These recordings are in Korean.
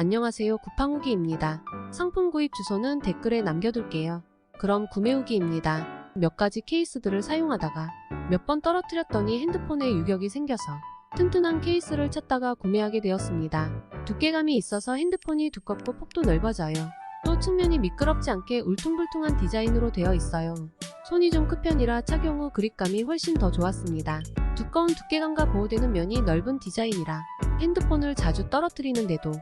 안녕하세요 구팡후기입니다. 상품 구입 주소는 댓글에 남겨둘게요. 그럼 구매 후기입니다. 몇 가지 케이스들을 사용하다가 몇 번 떨어뜨렸더니 핸드폰에 유격이 생겨서 튼튼한 케이스를 찾다가 구매하게 되었습니다. 두께감이 있어서 핸드폰이 두껍고 폭도 넓어져요. 또 측면이 미끄럽지 않게 울퉁불퉁한 디자인으로 되어 있어요. 손이 좀 큰 편이라 착용 후 그립감이 훨씬 더 좋았습니다. 두꺼운 두께감과 보호되는 면이 넓은 디자인이라 핸드폰을 자주 떨어뜨리는데도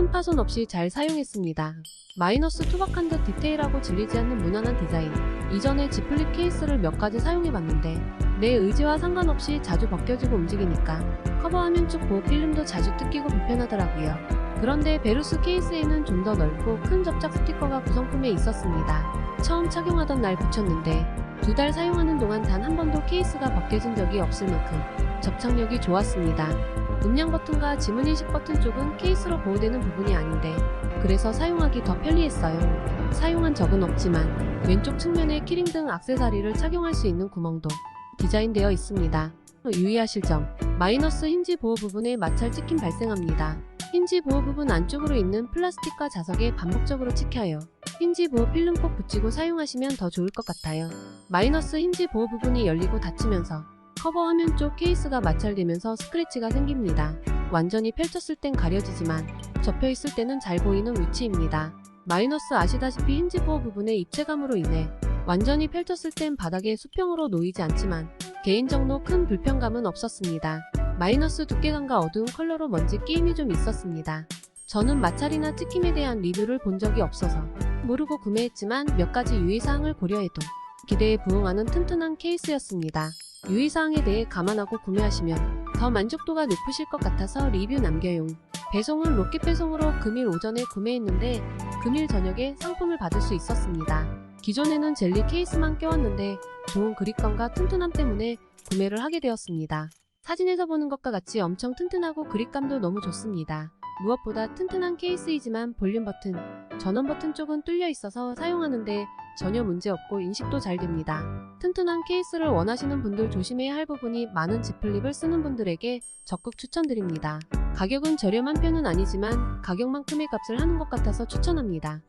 큰 파손 없이 잘 사용했습니다. 마이너스 투박한 듯 디테일하고 질리지 않는 무난한 디자인. 이전에 지플립 케이스를 몇 가지 사용해봤는데 내 의지와 상관없이 자주 벗겨지고 움직이니까 커버화면 쪽 보호 필름도 자주 뜯기고 불편하더라고요. 그런데 베루스 케이스에는 좀 더 넓고 큰 접착 스티커가 구성품에 있었습니다. 처음 착용하던 날 붙였는데 두 달 사용하는 동안 단 한 번도 케이스가 벗겨진 적이 없을 만큼 접착력이 좋았습니다. 음량 버튼과 지문 인식 버튼 쪽은 케이스로 보호되는 부분이 아닌데 그래서 사용하기 더 편리했어요. 사용한 적은 없지만 왼쪽 측면에 키링 등 악세사리를 착용할 수 있는 구멍도 디자인되어 있습니다. 유의하실 점 마이너스 힌지 보호 부분에 마찰 찍힘 발생합니다. 힌지 보호 부분 안쪽으로 있는 플라스틱과 자석에 반복적으로 찍혀요. 힌지 보호 필름 꼭 붙이고 사용하시면 더 좋을 것 같아요. 마이너스 힌지 보호 부분이 열리고 닫히면서 커버 화면 쪽 케이스가 마찰되면서 스크래치가 생깁니다. 완전히 펼쳤을 땐 가려지지만 접혀 있을 때는 잘 보이는 위치입니다. 마이너스 아시다시피 힌지 보호 부분의 입체감으로 인해 완전히 펼쳤을 땐 바닥에 수평으로 놓이지 않지만 개인적으로 큰 불편감은 없었습니다. 마이너스 두께감과 어두운 컬러로 먼지 끼임이 좀 있었습니다. 저는 마찰이나 찍힘에 대한 리뷰를 본 적이 없어서 모르고 구매했지만 몇 가지 유의사항을 고려해도 기대에 부응하는 튼튼한 케이스였습니다. 유의사항에 대해 감안하고 구매하시면 더 만족도가 높으실 것 같아서 리뷰 남겨용. 배송은 로켓 배송으로 금일 오전에 구매했는데 금일 저녁에 상품을 받을 수 있었습니다. 기존에는 젤리 케이스만 껴왔는데 좋은 그립감과 튼튼함 때문에 구매를 하게 되었습니다. 사진에서 보는 것과 같이 엄청 튼튼하고 그립감도 너무 좋습니다. 무엇보다 튼튼한 케이스이지만 볼륨 버튼, 전원 버튼 쪽은 뚫려 있어서 사용하는데 전혀 문제없고 인식도 잘 됩니다. 튼튼한 케이스를 원하시는 분들 조심해야 할 부분이 많은 지플립을 쓰는 분들에게 적극 추천드립니다. 가격은 저렴한 편은 아니지만 가격만큼의 값을 하는 것 같아서 추천합니다.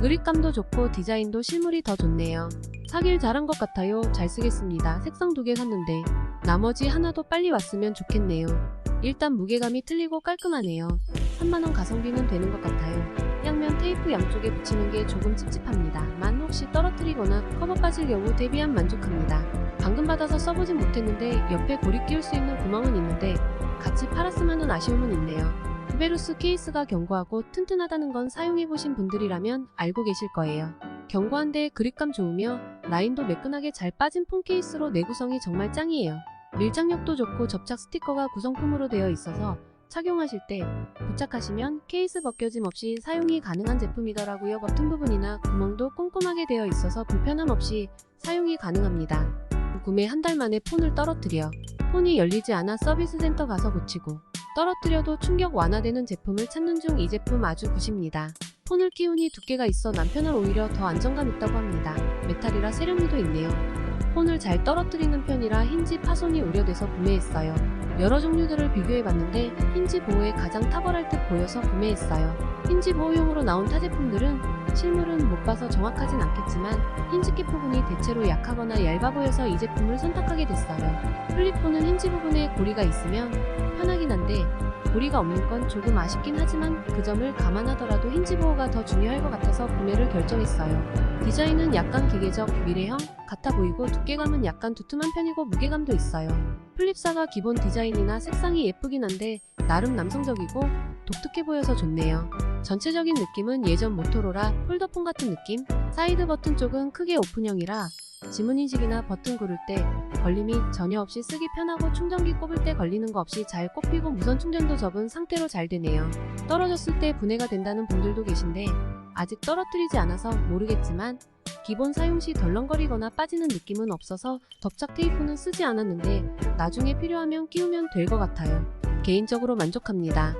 그립감도 좋고 디자인도 실물이 더 좋네요. 사길 잘한 것 같아요. 잘 쓰겠습니다. 색상 두 개 샀는데 나머지 하나도 빨리 왔으면 좋겠네요. 일단 무게감이 틀리고 깔끔하네요. 3만원 가성비는 되는 것 같아요. 양면 테이프 양쪽에 붙이는 게 조금 찝찝합니다. 만 혹시 떨어뜨리거나 커버 빠질 경우 대비한 만족합니다. 방금 받아서 써보진 못했는데 옆에 고리 끼울 수 있는 구멍은 있는데 같이 팔았으면 아쉬움은 있네요. 후베루스 케이스가 견고하고 튼튼하다는 건 사용해보신 분들이라면 알고 계실 거예요. 견고한데 그립감 좋으며 라인도 매끈하게 잘 빠진 폰 케이스로 내구성이 정말 짱이에요. 밀착력도 좋고 접착 스티커가 구성품으로 되어 있어서 착용하실 때 부착하시면 케이스 벗겨짐 없이 사용이 가능한 제품이더라고요. 버튼 부분이나 구멍도 꼼꼼하게 되어 있어서 불편함 없이 사용이 가능합니다. 구매 한 달 만에 폰을 떨어뜨려 폰이 열리지 않아 서비스 센터 가서 고치고 떨어뜨려도 충격 완화되는 제품을 찾는 중 이 제품 아주 굿입니다. 폰을 끼우니 두께가 있어 남편은 오히려 더 안정감 있다고 합니다. 메탈이라 세련미도 있네요. 폰을 잘 떨어뜨리는 편이라 힌지 파손이 우려돼서 구매했어요. 여러 종류들을 비교해봤는데 힌지 보호에 가장 탁월할 듯 보여서 구매했어요. 힌지 보호용으로 나온 타 제품들은 실물은 못 봐서 정확하진 않겠지만 힌지캡 부분이 대체로 약하거나 얇아 보여서 이 제품을 선택하게 됐어요. 플립폰은 힌지 부분에 고리가 있으면 편하긴 한데 고리가 없는 건 조금 아쉽긴 하지만 그 점을 감안하더라도 힌지 보호가 더 중요할 것 같아서 구매를 결정했어요. 디자인은 약간 기계적, 미래형 같아 보이고 두께감은 약간 두툼한 편이고 무게감도 있어요. 플립사가 기본 디자인이나 색상이 예쁘긴 한데 나름 남성적이고 독특해 보여서 좋네요. 전체적인 느낌은 예전 모토로라 폴더폰 같은 느낌? 사이드 버튼 쪽은 크게 오픈형이라 지문 인식이나 버튼 고를 때 걸림이 전혀 없이 쓰기 편하고 충전기 꼽을 때 걸리는 거 없이 잘 꼽히고 무선 충전도 접은 상태로 잘 되네요. 떨어졌을 때 분해가 된다는 분들도 계신데 아직 떨어뜨리지 않아서 모르겠지만 기본 사용 시 덜렁거리거나 빠지는 느낌은 없어서 덮착 테이프는 쓰지 않았는데 나중에 필요하면 끼우면 될 것 같아요. 개인적으로 만족합니다.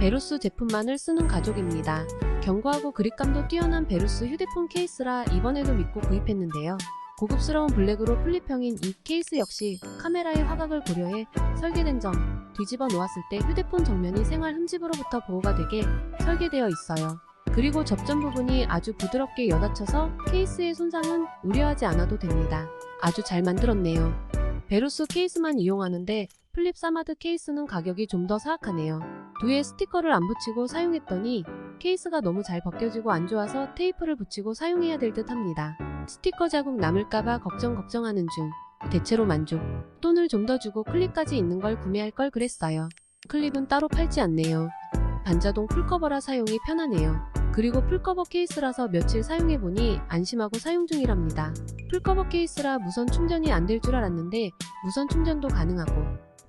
베루스 제품만을 쓰는 가족입니다. 견고하고 그립감도 뛰어난 베루스 휴대폰 케이스라 이번에도 믿고 구입했는데요. 고급스러운 블랙으로 플립형인 이 케이스 역시 카메라의 화각을 고려해 설계된 점, 뒤집어 놓았을 때 휴대폰 정면이 생활 흠집으로부터 보호가 되게 설계되어 있어요. 그리고 접점 부분이 아주 부드럽게 여닫혀서 케이스의 손상은 우려하지 않아도 됩니다. 아주 잘 만들었네요. 베루스 케이스만 이용하는데 플립 사마드 케이스는 가격이 좀 더 사악하네요. 뒤에 스티커를 안 붙이고 사용했더니 케이스가 너무 잘 벗겨지고 안 좋아서 테이프를 붙이고 사용해야 될 듯 합니다. 스티커 자국 남을까봐 걱정 걱정하는 중. 대체로 만족. 돈을 좀 더 주고 클립까지 있는 걸 구매할 걸 그랬어요. 클립은 따로 팔지 않네요. 반자동 풀커버라 사용이 편하네요. 그리고 풀커버 케이스라서 며칠 사용해보니 안심하고 사용 중이랍니다. 풀커버 케이스라 무선 충전이 안 될 줄 알았는데 무선 충전도 가능하고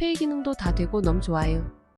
페이 기능도 다 되고 너무 좋아요.